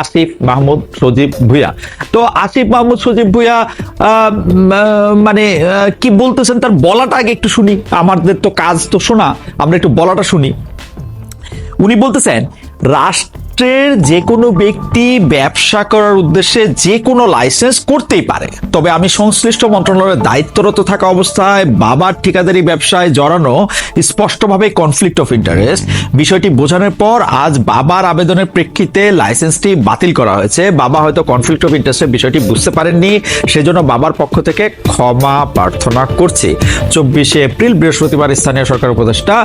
আসিফ মাহমুদ সজীব ভুইয়া। তো আসিফ মাহমুদ সজীব আহ, মানে কি বলতেছেন তার বলাটা আগে একটু শুনি। আমাদের তো কাজ তো শোনা আমরা একটু বলাটা শুনি। উনি বলতেছেন রাষ্ট্রের যে কোনো ব্যক্তি ব্যবসা করার উদ্দেশ্যে যে কোনো লাইসেন্স করতেই পারে। তবে আমি সংশ্লিষ্ট মন্ত্রণালয়ের দায়িত্বরত থাকা অবস্থায় বাবার ঠিকাদারি ব্যবসায় জড়ানো স্পষ্টভাবে কনফ্লিক্ট অফ ইন্টারেস্ট বিষয়টি বোঝানোর পর আজ বাবার আবেদনের প্রেক্ষিতে লাইসেন্সটি বাতিল করা হয়েছে। বাবা হয়তো কনফ্লিক্ট অফ ইন্টারেস্টের বিষয়টি বুঝতে পারেননি, সেজন্য বাবার পক্ষ থেকে ক্ষমা প্রার্থনা করছি। চব্বিশে এপ্রিল বৃহস্পতিবার স্থানীয় সরকার উপদেষ্টা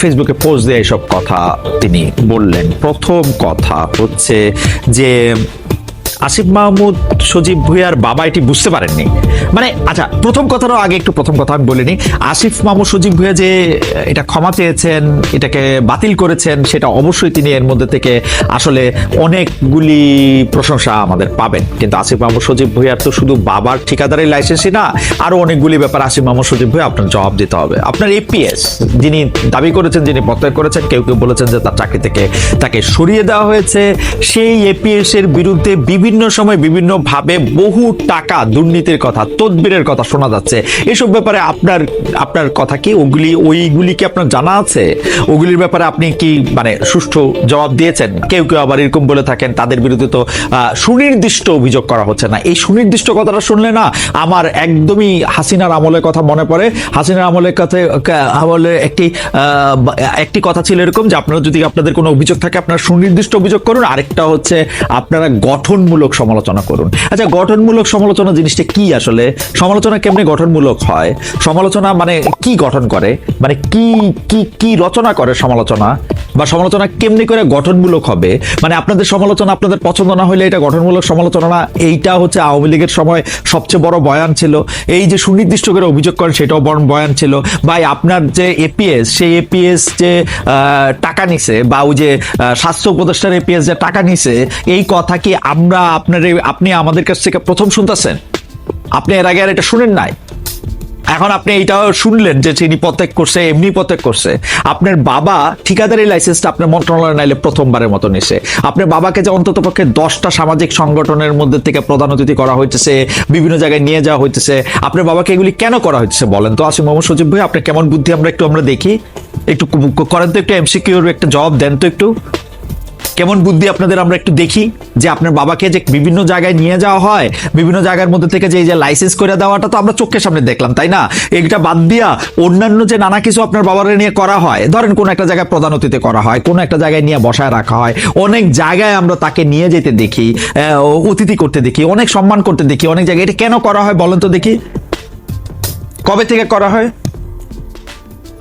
ফেসবুকে পোস্ট দিয়ে এসব কথা তিনি বললেন। প্রথম কথা হচ্ছে যে আসিফ মাহমুদ, সজীব ভুইয়ার বাবা এটি বুঝতে পারেননি। মানে আচ্ছা প্রথম কথাটাও আগে একটু প্রথম কথা আমি বলিনি আসিফ মাহমুদ, সজীব ভুইয়া যে এটা ক্ষমা চেয়েছেন, এটাকে বাতিল করেছেন, সেটা অবশ্যই তিনি এর মধ্যে থেকে আসলে অনেকগুলি প্রশংসা আমাদের পাবেন। কিন্তু আসিফ মাহমুদ, সজীব ভুইয়ার তো শুধু বাবার ঠিকাদারের লাইসেন্সই না, আরও অনেকগুলি ব্যাপার আসিফ মাহমুদ, সজীব ভুইয়া আপনার জবাব দিতে হবে। আপনার এপিএস যিনি দাবি করেছেন, যিনি প্রত্যয় করেছেন, কেউ কেউ বলেছেন যে তার চাকরি থেকে তাকে সরিয়ে দেওয়া হয়েছে। সেই এপিএস এর বিরুদ্ধে বিভিন্ন সময় বিভিন্ন ভাবে বহু টাকা দুর্নীতির কথা, তদবিরের কথা শোনা যাচ্ছে। এসব ব্যাপারে আপনার আপনার কথা কি? ওগুলি, ওইগুলি কি আপনার জানা আছে? ওগুলির ব্যাপারে আপনি কি মানে সুষ্ঠু জবাব দিয়েছেন? কেউ কেউ আবার এরকম বলে থাকেন, তাদের বিরুদ্ধে তো সুনির্দিষ্ট অভিযোগ করা হচ্ছে না। এই সুনির্দিষ্ট কথাটা শুনলে না, আমার একদমই হাসিনার আমলের কথা মনে পড়ে। হাসিনার আমলের কথা আমলে একটি একটি কথা ছিল এরকম যে, আপনারা যদি আপনাদের কোনো অভিযোগ থাকে, আপনারা সুনির্দিষ্ট অভিযোগ করুন। আরেকটা হচ্ছে, আপনারা গঠনমূলক সমালোচনা করুন। আচ্ছা গঠনমূলক সমালোচনা জিনিসটা কি আসলে? সমালোচনা কেমনি গঠনমূলক হয়? সমালোচনা মানে কি গঠন করে? মানে কি কি কি রচনা করে সমালোচনা? বা সমালোচনা কেমনি করে গঠনমূলক হবে? মানে আপনাদের সমালোচনা আপনাদের পছন্দ না হলে এটা গঠনমূলক সমালোচনা না, এইটা হচ্ছে আওয়ামী লীগের সময় সবচেয়ে বড় বয়ান ছিল। এই যে সুনির্দিষ্ট করে অভিযোগ করেন সেটাও বড় বয়ান ছিল। বা আপনার যে এপিএস সেই এপিএস যে টাকা নিছে বা ওই যে স্বাস্থ্য উপদেষ্টার এপিএস যে টাকা নিছে, এই কথা কি আমরা আপনার আপনি আমাদের কাছ থেকে প্রথম শুনতেছেন? আপনি এর আগে আর এটা শুনেন নাই? এখন আপনি এইটাও শুনলেন যে তিনি প্রত্যেক করছে, এমনি প্রত্যেক করছে। আপনার বাবা ঠিকাদারি লাইসেন্সটা আপনার মন্ত্রণালয় নাইলে প্রথমবারের মতো নিছে। আপনার বাবাকে যে অন্তত পক্ষে দশটা সামাজিক সংগঠনের মধ্যে থেকে প্রধান অতিথি করা হইতেছে, বিভিন্ন জায়গায় নিয়ে যাওয়া হইতেছে, আপনার বাবাকে এগুলি কেন করা হইতেছে বলেন তো? আসিম মোহাম্মদ সজিব ভাই, আপনার কেমন বুদ্ধি আমরা একটু, আমরা দেখি। একটু করেন তো একটু এমসিকিউর একটা জবাব, দেন তো একটু। কেমন বুদ্ধি আপনাদের আমরা একটু দেখি? যে আপনার বাবাকে যে বিভিন্ন জায়গায় নিয়ে যাওয়া হয়, বিভিন্ন জায়গার মধ্যে থেকে যে এই যে লাইসেন্স করে দেওয়াটা তো আমরা চোখের সামনে দেখলাম, তাই না? এটা বাদ দিয়া অন্যান্য যে নানা কিছু আপনার বাবার নিয়ে করা হয়, ধরেন কোন একটা জায়গায় প্রধান অতিথি করা হয়, কোন একটা জায়গায় নিয়ে বসায় রাখা হয়, অনেক জায়গায় আমরা তাকে নিয়ে যেতে দেখি অতিথি করতে দেখি, অনেক সম্মান করতে দেখি, অনেক জায়গায়। এটা কেন করা হয় বলেন তো দেখি। কবে থেকে করা হয়?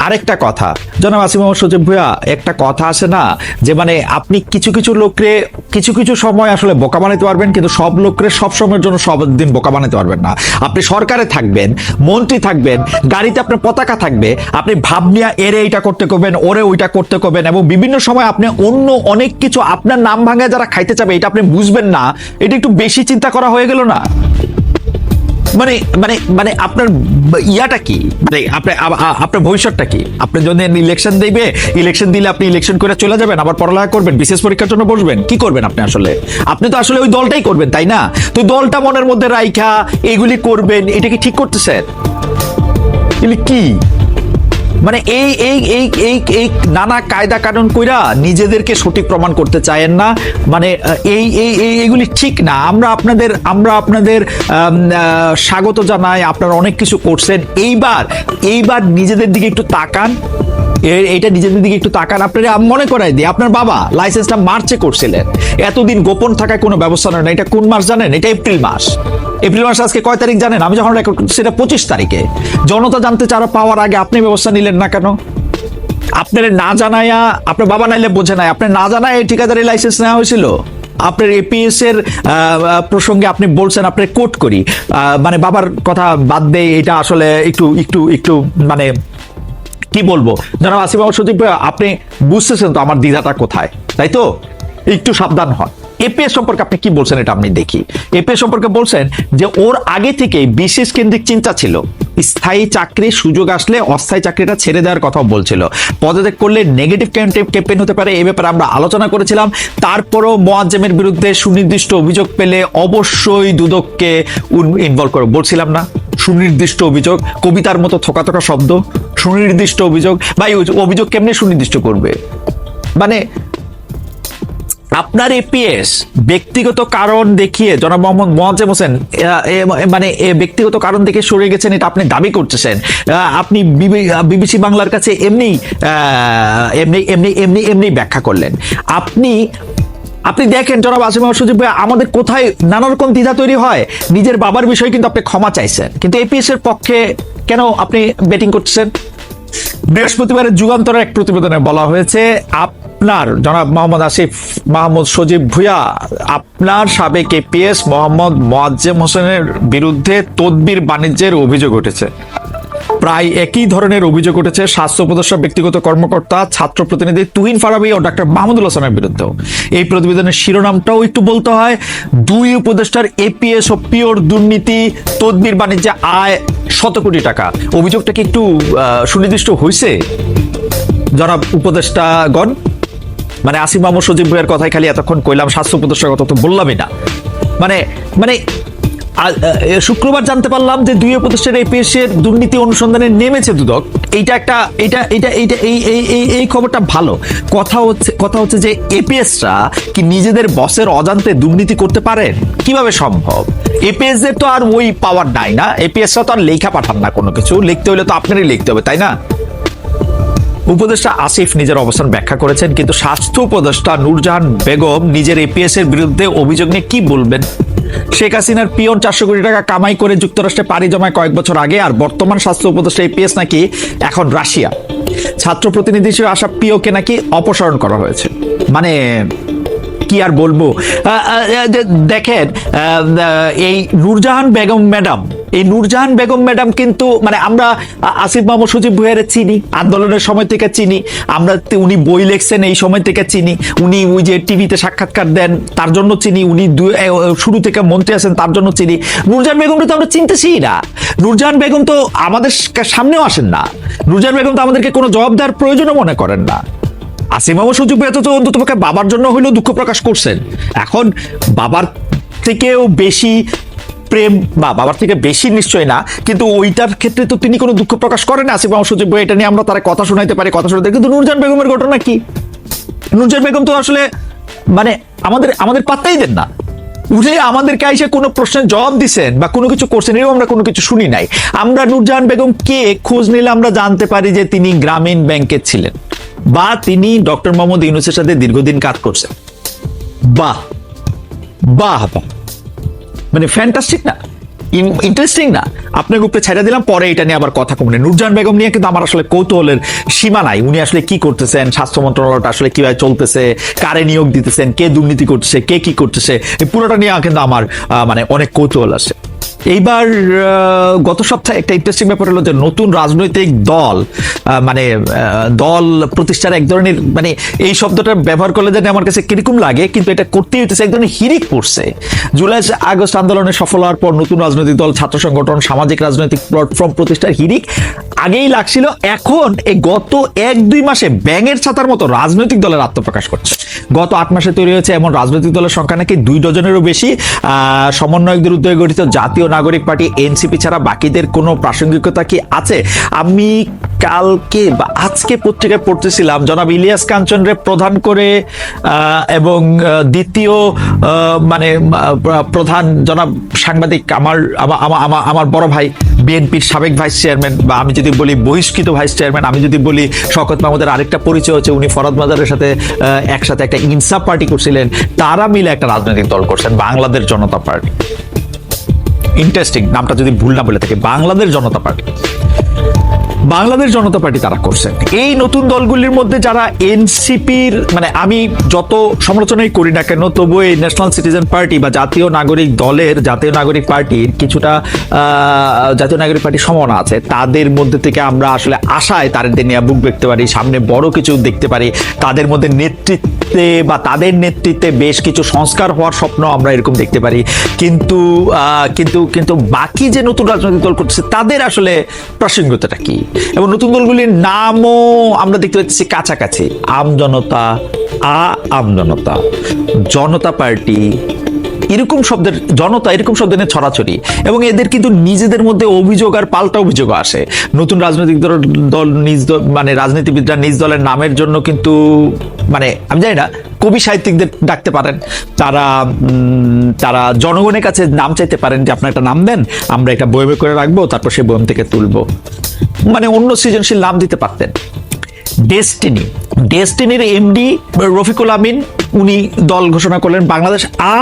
আরেকটা কথা। জনাব আসিম সচিব, ভুয়া, একটা কথা আছে না, যে মানে আপনি কিছু কিছু লোকরে, কিছু কিছু সময় আসলে বোকা বানাতে পারবেন, কিন্তু সব লোকরে সব সময়ের জন্য সব দিন বোকা বানাতে পারবেন না। আপনি সরকারে থাকবেন, মন্ত্রী থাকবেন, গাড়িতে আপনার পতাকা থাকবে, আপনি ভাব নিয়ে এরে এইটা করতে করবেন, ওরে ওইটা করতে করবেন, এবং বিভিন্ন সময় আপনি অন্য অনেক কিছু আপনার নাম ভাঙে যারা খাইতে চাবে, এটা আপনি বুঝবেন না। এটা একটু বেশি চিন্তা করা হয়ে গেল না? মানে মানে মানে আপনার ইয়াটা কি? মানে আপনার আপনার ভবিষ্যৎটা কি? আপনি যদি ইলেকশন দিবে ইলেকশন দিলে আপনি ইলেকশন করে চলে যাবেন, আবার পড়ালেখা করবেন, বিশেষ পরীক্ষার জন্য বসবেন, কি করবেন আপনি আসলে? আপনি তো আসলে ওই দলটাই করবেন, তাই না? তো দলটা মনের মধ্যে রাইখা, এগুলি করবেন, এটা কি ঠিক করতেছেন? এগুলি কি? মানে এই এই এই এই এই নানা কায়দা কানুন কইরা নিজেদেরকে সঠিক প্রমাণ করতে চায়েন না। মানে এই এই এইগুলি ঠিক না। আমরা আপনাদের আমরা আপনাদের স্বাগত জানাই। আপনারা অনেক কিছু করছেন। এইবার এইবার নিজেদের দিকে একটু তাকান। এ- এইটা নিজেদের দিকে একটু তাকান। আপনারা মনে করাই দিই আপনার বাবা লাইসেন্সটা মার্চে করছিলেন। এতদিন গোপন থাকায় কোনো ব্যবস্থা না এটা কোন মাস জানেন? এটা এপ্রিল মাস। এপ্রিল মাস আজকে কয় তারিখ জানেন? আমি যখন রেকর্ড করছি পঁচিশ তারিখে। জনতা জানতে চারা পাওয়ার আগে আপনি ব্যবস্থা নিলেন না কেন? আপনার না জানায়া, আপনার বাবা নাইলে বোঝে নাই। আপনার না জানায় এই ঠিকাদারি লাইসেন্স নেওয়া হয়েছিল? আপনার এপিএস এর প্রসঙ্গে আপনি বলছেন আপনার কোট করি। মানে বাবার কথা বাদ দেয় এটা আসলে একটু একটু একটু মানে কি বলব? জনাব আসিফ আহমদ ভাই, আপনি বুঝতেছেন তো আমার দ্বিধাটা কোথায় তাই তো? একটু সাবধান হন। এপিএস সম্পর্কে আপনি কি বলছেন এটা আপনি দেখি। এপিএস সম্পর্কে বলছেন যে ওর আগে থেকে বিশেষ কেন্দ্রিক চিন্তা ছিল। স্থায়ী চাকরি সুযোগ আসলে অস্থায়ী চাকরিটা ছেড়ে দেওয়ার কথাও বলছিল। পদত্যাগ করলে নেগেটিভ ক্যাম্পেইন হতে পারে এই ব্যাপারে আমরা আলোচনা করেছিলাম। তারপরও মোয়াজ্জেমের বিরুদ্ধে সুনির্দিষ্ট অভিযোগ পেলে অবশ্যই দুদককে ইনভলভ করে। বলছিলাম না সুনির্দিষ্ট অভিযোগ কবিতার মতো থোকা থোকা শব্দ। সুনির্দিষ্ট অভিযোগ ওই অভিযোগ কেমনে সুনির্দিষ্ট করবে? মানে আপনার এপিএস ব্যক্তিগত কারণ দেখিয়ে জনাব মোহাম্মদ মোয়াজ্জেম হোসেন মানে ব্যক্তিগত কারণ দেখে সরে গেছেন, এটা আপনি দাবি করতেছেন। আপনি বিবিসি বাংলার কাছে এমনি এমনি এমনি এমনি এমনি ব্যাখ্যা করলেন। আপনি আপনি দেখেন জনাব আসিম সুজিব ভাই, আমাদের কোথায় নানা রকম দ্বিধা তৈরি হয়, নিজের বাবার বিষয়ে কিন্তু আপনি ক্ষমা চাইছেন। কিন্তু এপিএস এর পক্ষে কেন আপনি ব্যাটিং করছেন বৃহস্পতিবারের যুগান্তরের এক প্রতিবেদনে বলা হয়েছে, আপনার জনাব মোহাম্মদ আসিফ মাহমুদ সজীব ভুয়া আপনার সাবেক এপিএস মোহাম্মদ মোয়াজ্জেম হোসেনের বিরুদ্ধে তদবির বাণিজ্যের অভিযোগ উঠেছে। প্রায় একই ধরনের অভিযোগ উঠেছে স্বাস্থ্য উপদেষ্টা, ব্যক্তিগত কর্মকর্তা, ছাত্র প্রতিনিধি তুহিন ফারাবি ও ডাক্তার মাহমুদুল হাসানের বিরুদ্ধেও। এই প্রতিবেদনের শিরোনামটাও একটু বলতে হয়, দুই উপদেষ্টার এপিএস ও পিওর দুর্নীতি, তদবির বাণিজ্যে আয় শত কোটি টাকা। অভিযোগটা কি একটু সুনির্দিষ্ট হয়েছে জনাব উপদেষ্টাগণ মানে আসিম মাহমুদ সজীব ভাইয়ের কথাই খালি এতক্ষণ কইলাম, স্বাস্থ্য উপদেষ্টার কথা তো বললামই না। মানে মানে শুক্রবার জানতে পারলাম যে দুই উপদেষ্টার এপিএস এর দুর্নীতি অনুসন্ধানে নেমেছে দুদক। এইটা একটা এটা এটা এইটা, এই এই এই এই খবরটা ভালো। কথা হচ্ছে কথা হচ্ছে যে এপিএসরা কি নিজেদের বসের অজান্তে দুর্নীতি করতে পারেন কীভাবে সম্ভব? এপিএস এর তো আর ওই পাওয়ার নাই না। এপিএসরা তো আর লেখা পাঠান না কোনো কিছু। লিখতে হলে তো আপনারই লিখতে হবে, তাই না? উপদেষ্টা আসিফ নিজের অবস্থান ব্যাখ্যা করেছেন, কিন্তু স্বাস্থ্য উপদেষ্টা নূরজাহান বেগম নিজের এপিএস এর বিরুদ্ধে অভিযোগ নিয়ে কি বলবেন? শেখ হাসিনার পিয়ন চারশো কোটি টাকা কামাই করে যুক্তরাষ্ট্রে পাড়ি জমায় কয়েক বছর আগে, আর বর্তমান স্বাস্থ্য উপদেষ্টা এপিএস নাকি এখন রাশিয়া। ছাত্র প্রতিনিধি হিসেবে আসা পিওকে নাকি অপসারণ করা হয়েছে। মানে কি আর বলব? দেখেন এই নূরজাহান বেগম ম্যাডাম, এই নূরজাহান বেগম ম্যাডাম কিন্তু মানে আমরা আসিফ মাহমুদ সজিব ভুয়ারে চিনি, আন্দোলনের সময় থেকে চিনি, আমরা উনি বই লিখছেন এই সময় থেকে চিনি, উনি ওই যে টিভিতে সাক্ষাৎকার দেন, তার জন্য চিনি, উনি শুরু থেকে মন্ত্রী আছেন, তার জন্য চিনি। নূরজাহান বেগমকে তো আমরা চিনতেছি না। নূরজাহান বেগম তো আমাদের সামনেও আসেন না। নূরজাহান বেগম তো আমাদেরকে কোনো জবাবদার প্রয়োজনও মনে করেন না। আসিম মাহমুদ সুযোগ পেয়ে তো অন্তত পক্ষে বাবার জন্য হইলেও দুঃখ প্রকাশ করছেন। এখন বাবার থেকেও বেশি প্রেম বা বাবার থেকে বেশি নিশ্চয় না, কিন্তু ওইটার ক্ষেত্রে তো তিনি কোনো দুঃখ প্রকাশ করেন আসিফ সুযোগ এটা নিয়ে আমরা তারা কথা শোনাইতে পারি, কথা শোনাতে কিন্তু নূরজান বেগমের ঘটনা কি? নুরজান বেগম তো আসলে মানে আমাদের আমাদের পাত্তাই দেন না। উঠে আমাদেরকে আইসে কোনো প্রশ্নের জবাব দিছেন বা কোনো কিছু করছেন এরকম আমরা কোনো কিছু শুনি নাই। আমরা নূরজাহান বেগম কে খোঁজ নিলে আমরা জানতে পারি যে তিনি গ্রামীণ ব্যাংকে ছিলেন। বা তিনি ডক্টর মোহাম্মদ ইউনুসের সাথে দীর্ঘদিন কাজ করছেন। বাহ বাহ মানে ফ্যান্টাস্টিক না। ইন্টারেস্টিং না। আপনাকে উপরে ছেড়ে দিলাম, পরে এটা নিয়ে আবার কথা কমনে নুরজান বেগম নিয়ে কিন্তু আমার আসলে কৌতূহলের সীমা নাই। উনি আসলে কি করতেছেন, স্বাস্থ্য মন্ত্রণালয়টা আসলে কীভাবে চলতেছে, কারে নিয়োগ দিতেছেন, কে দুর্নীতি করতেছে, কে কি করতেছে, এই পুরোটা নিয়ে কিন্তু আমার মানে অনেক কৌতূহল আছে। এইবার গত সপ্তাহে একটা ইন্টারেস্টিং ব্যাপার হলো যে নতুন রাজনৈতিক দল মানে দল প্রতিষ্ঠার এক ধরনের মানে এই শব্দটা ব্যবহার করলে যেন আমার কাছে কীরকম লাগে, কিন্তু এটা করতেই হইতেছে এক ধরনের হিরিক পড়ছে। জুলাই আগস্ট আন্দোলনে সফল হওয়ার পর নতুন রাজনৈতিক দল, ছাত্র সংগঠন, সামাজিক রাজনৈতিক প্ল্যাটফর্ম প্রতিষ্ঠার হিরিক আগেই লাগছিল। এখন এই গত এক দুই মাসে ব্যাঙের ছাতার মতো রাজনৈতিক দলের আত্মপ্রকাশ করছে। গত আট মাসে তৈরি হয়েছে এমন রাজনৈতিক দলের সংখ্যা নাকি দুই ডজনেরও বেশি। সমন্বয়কদের উদ্যোগে গঠিত জাতীয় নাগরিক পার্টি এনসিপি ছাড়া বাকিদের কোনো প্রাসঙ্গিকতা কি আছে? আমি কালকে বা আজকে পত্রিকায় পড়তেছিলাম, জনাব ইলিয়াস কাঞ্চনরে প্রধান করে এবং দ্বিতীয় মানে প্রধান জনাব সাংবাদিক আমার, আমা- আমা- আমা- আমার বড় ভাই বিএনপির সাবেক ভাইস চেয়ারম্যান, বা আমি যদি বলি বহিষ্কৃত ভাইস চেয়ারম্যান, আমি যদি বলি শওকত মাহমুদের আরেকটা পরিচয় হচ্ছে, উনি ফরাদ মাজারের সাথে একসাথে একটা ইনসাফ পার্টি করছিলেন, তারা মিলে একটা রাজনৈতিক দল করছেন, বাংলাদেশ জনতা পার্টি। ইন্টারেস্টিং নামটা যদি ভুল না বলে থাকে বাংলাদেশ জনতা পার্টি। বাংলাদেশ জনতা পার্টি তারা করছেন এই নতুন দলগুলির মধ্যে যারা এনসিপির মানে আমি যত সমালোচনাই করি না কেন তবু এই ন্যাশনাল সিটিজেন পার্টি বা জাতীয় নাগরিক দলের, জাতীয় নাগরিক পার্টির কিছুটা জাতীয় নাগরিক পার্টির সম্ভাবনা আছে। তাদের মধ্যে থেকে আমরা আসলে আশায় তাদের নিয়ে বুক দেখতে পারি, সামনে বড় কিছু দেখতে পারি। তাদের মধ্যে নেতৃত্বে বা তাদের নেতৃত্বে বেশ কিছু সংস্কার হওয়ার স্বপ্ন আমরা এরকম দেখতে পারি। কিন্তু কিন্তু কিন্তু বাকি যে নতুন রাজনৈতিক দল করছে তাদের আসলে প্রাসঙ্গিকতাটা কি? এবং নতুন দলগুলির নামও আমরা দেখতে পাচ্ছি কাছাকাছি। আম জনতা, আ আম জনতা। পার্টি, এরকম শব্দের, জনতা এরকম শব্দ নিয়ে ছড়াছড়ি। এবং এদের কিন্তু নিজেদের মধ্যে অভিযোগ আর পাল্টা অভিযোগ আসে। নতুন রাজনৈতিক দল দল নিজ মানে রাজনীতিবিদরা নিজ দলের নামের জন্য কিন্তু মানে আমি জানি না কবি সাহিত্যিকদের ডাকতে পারেন। তারা তারা জনগণের কাছে নাম চাইতে পারেন যে, আপনার একটা নাম দেন, আমরা এটা বই করে রাখব, তারপর সেই বইম থেকে তুলবো। মানে অন্য সৃজনশীল নাম দিতে পারতেন। ডেস্টিনি ডেস্টিনির এমডি রফিকুল আমিন, উনি দল ঘোষণা করলেন বাংলাদেশ আ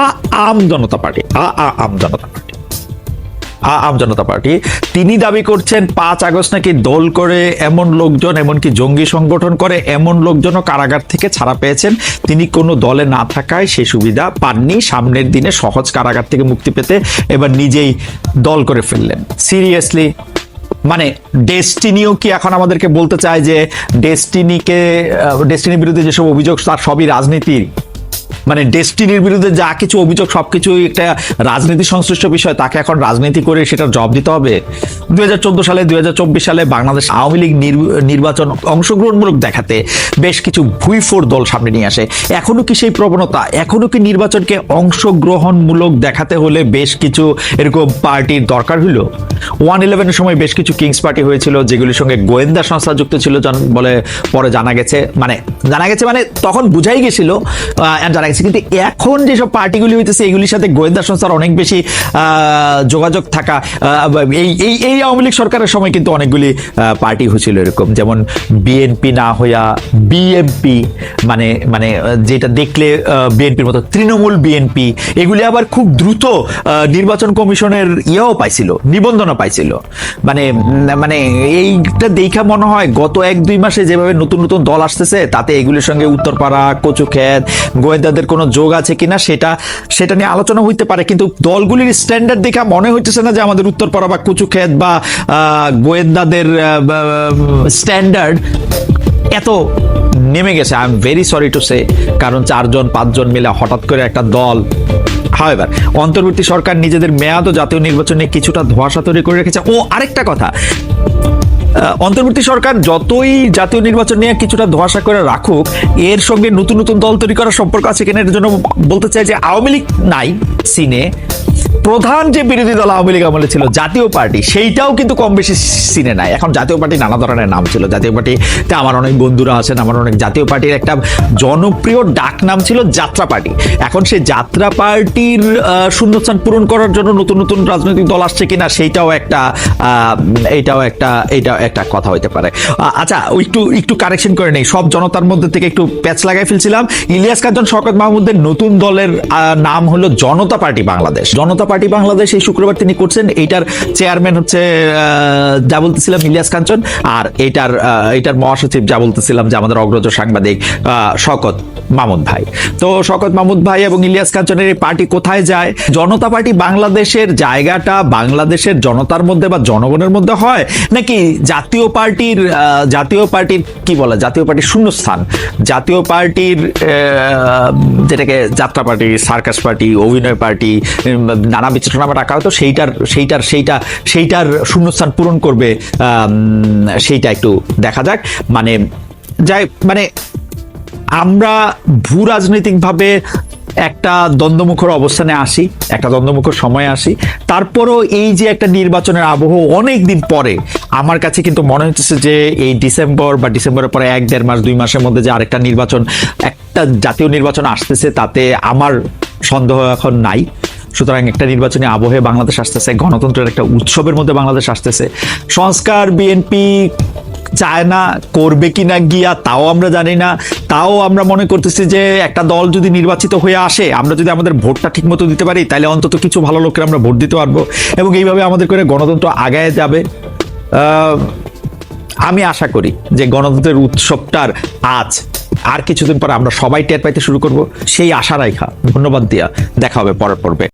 আম জনতা পার্টি, আ আ আম জনতা পার্টি। আম জনতা পার্টি। তিনি দাবি করছেন, পাঁচ আগস্ট নাকি দল করে এমন লোকজন, এমনকি জঙ্গি সংগঠন করে এমন লোকজনও কারাগার থেকে ছাড়া পেয়েছেন। তিনি কোনো দলে না থাকায় সেই সুবিধা পাননি। সামনের দিনে সহজ কারাগার থেকে মুক্তি পেতে এবার নিজেই দল করে ফেললেন। সিরিয়াসলি মানে ডেস্টিনিও কি এখন আমাদেরকে বলতে চায় যে, ডেস্টিনিকে ডেস্টিনির বিরুদ্ধে যেসব অভিযোগ, তার সবই রাজনীতির? মানে ডেস্টিনির বিরুদ্ধে যা কিছু অভিযোগ, সবকিছুই একটা রাজনীতি সংশ্লিষ্ট বিষয়, তাকে এখন রাজনীতি করে সেটার জবাব দিতে হবে। দুই সালে দুই সালে বাংলাদেশ আওয়ামী লীগ নির্বাচন অংশগ্রহণমূলক দেখাতে বেশ কিছু ভুইফোর দল সামনে নিয়ে আসে। এখনও কি সেই প্রবণতা? এখনও কি নির্বাচনকে অংশগ্রহণমূলক দেখাতে হলে বেশ কিছু এরকম পার্টির দরকার হইল? ওয়ান ইলেভেনের সময় বেশ কিছু কিংস পার্টি হয়েছিল, যেগুলির সঙ্গে গোয়েন্দা সংস্থা যুক্ত ছিল বলে পরে জানা গেছে। মানে জানা গেছে মানে তখন বুঝাই গেছিল জানা গেছে কিন্তু এখন যেসব পার্টিগুলি হইতেছে, এগুলির সাথে গোয়েন্দা সংস্থার অনেক বেশি যোগাযোগ থাকা এই এই এই আওয়ামী লীগ সরকারের সময় কিন্তু অনেকগুলি পার্টি হয়েছিল এরকম। যেমন বিএনপি না হইয়া বিএমপি মানে মানে যেটা দেখলে বিএনপির মতো তৃণমূল বিএনপি এগুলি আবার খুব দ্রুত নির্বাচন কমিশনের ইয়েও পাইছিল, নিবন্ধনও পাইছিল। মানে মানে এইটা দেখা মনে হয় গত এক দুই মাসে যেভাবে নতুন নতুন দল আসতেছে, তাতে এগুলির সঙ্গে উত্তরপাড়া, কচুক্ষেত, গোয়েন্দাদের কোনো যোগ আছে কিনা সেটা সেটা নিয়ে আলোচনা হইতে পারে। কিন্তু দলগুলির স্ট্যান্ডার্ড দেখা মনে হইতেছে না যে আমাদের উত্তরপাড়া বা কচুক্ষেত বা গোয়েন্দাদের স্ট্যান্ডার্ড এত নেমে গেছে। I am very sorry to say কারণ চারজন, পাঁচজন মিলে হঠাৎ করে একটা দল। হাওয়েভার অন্তর্বর্তী সরকার নিজেদের মেয়াদ ও জাতীয় নির্বাচনে কিছুটা ধোঁয়াশা তৈরি করে রেখেছে। ও আরেকটা কথা অন্তর্বর্তী সরকার যতই জাতীয় নির্বাচন নিয়ে কিছুটা ধোয়াশা করে রাখুক, এর সঙ্গে নতুন নতুন দল তৈরি করার সম্পর্ক আছে কিনা এর জন্য বলতে চাই যে আওয়ামী লীগ নাই, সিনে। প্রধান যে বিরোধী দল আওয়ামী লীগ আমলে ছিল জাতীয় পার্টি সেইটাও কিন্তু কম বেশি সিনে নাই এখন জাতীয় পার্টি নানা ধরনের নাম ছিল। জাতীয় পার্টিতে আমার অনেক বন্ধুরা আছেন আমার অনেক জাতীয় পার্টির একটা জনপ্রিয় ডাক নাম ছিল যাত্রা পার্টি। এখন সেই যাত্রা পার্টির শূন্যস্থান পূরণ করার জন্য নতুন নতুন রাজনৈতিক দল আসছে কিনা সেইটাও একটা আহ, এইটাও একটা এইটাও একটা কথা হইতে পারে। আচ্ছা একটু একটু কারেকশন করে নেই। সব জনতার মধ্যে থেকে একটু প্যাচ লাগাই ফেলছিলাম। ইলিয়াস কাঞ্চন শওকত মাহমুদের নতুন দলের নাম হলো জনতা পার্টি বাংলাদেশ। জনতা পার্টি বাংলাদেশ এই শুক্রবার তিনি করছেন। এইটার চেয়ারম্যান হচ্ছে যা বলতেছিলাম ইলিয়াস কাঞ্চন আর এইটার আহ, এইটার মহাসচিব যা বলতেছিলাম যে আমাদের অগ্রজ সাংবাদিক আহ, শওকত মামুদ ভাই। তো শওকত মামুদ ভাই এবং ইলিয়াস কাঞ্চনের এই পার্টি কোথায় যায়? জনতা পার্টি বাংলাদেশের জায়গাটা বাংলাদেশের জনতার মধ্যে বা জনগণের মধ্যে হয়? নাকি জাতীয় পার্টির জাতীয় পার্টির কি বলে জাতীয় পার্টির শূন্যস্থান? জাতীয় পার্টির যেটাকে যাত্রা পার্টি সার্কাস পার্টি অভিনয় পার্টি বিচিত্র নামে রাখা হয়তো, সেইটার সেইটার, সেইটা, সেইটার শূন্যস্থান পূরণ করবে সেইটা একটু দেখা যাক। মানে যাই মানে আমরা ভূ রাজনৈতিকভাবে একটা দ্বন্দ্বমুখর অবস্থানে আসি, একটা দ্বন্দ্বমুখর সময়ে আসি। তারপরও এই যে একটা নির্বাচনের আবহ অনেক দিন পরে, আমার কাছে কিন্তু মনে হচ্ছে যে এই ডিসেম্বর বা ডিসেম্বরের পরে এক দেড় মাস, দুই মাসের মধ্যে যে আরেকটা নির্বাচন, একটা জাতীয় নির্বাচন আসতেছে, তাতে আমার সন্দেহ এখন নাই। সুতরাং একটা নির্বাচনী আবহে বাংলাদেশ আসতেছে, গণতন্ত্রের একটা উৎসবের মধ্যে বাংলাদেশ আসতেছে। সংস্কার বিএনপি চায় না করবে কিনা গিয়া তাও আমরা জানি না। তাও আমরা মনে করতেছি যে একটা দল যদি নির্বাচিত হয়ে আসে, আমরা যদি আমাদের ভোটটা ঠিকমতো দিতে পারি তাহলে অন্তত কিছু ভালো লোকের আমরা ভোট দিতে পারব। এবং এইভাবে আমাদের করে গণতন্ত্র আগায় যাবে। আমি আশা করি যে গণতন্ত্রের উৎসবটার আজ আর কিছুদিন পর আমরা সবাই টের পাইতে শুরু করব। সেই আশা রাখা ধন্যবাদ দিয়া। দেখা হবে পরের পর্বে।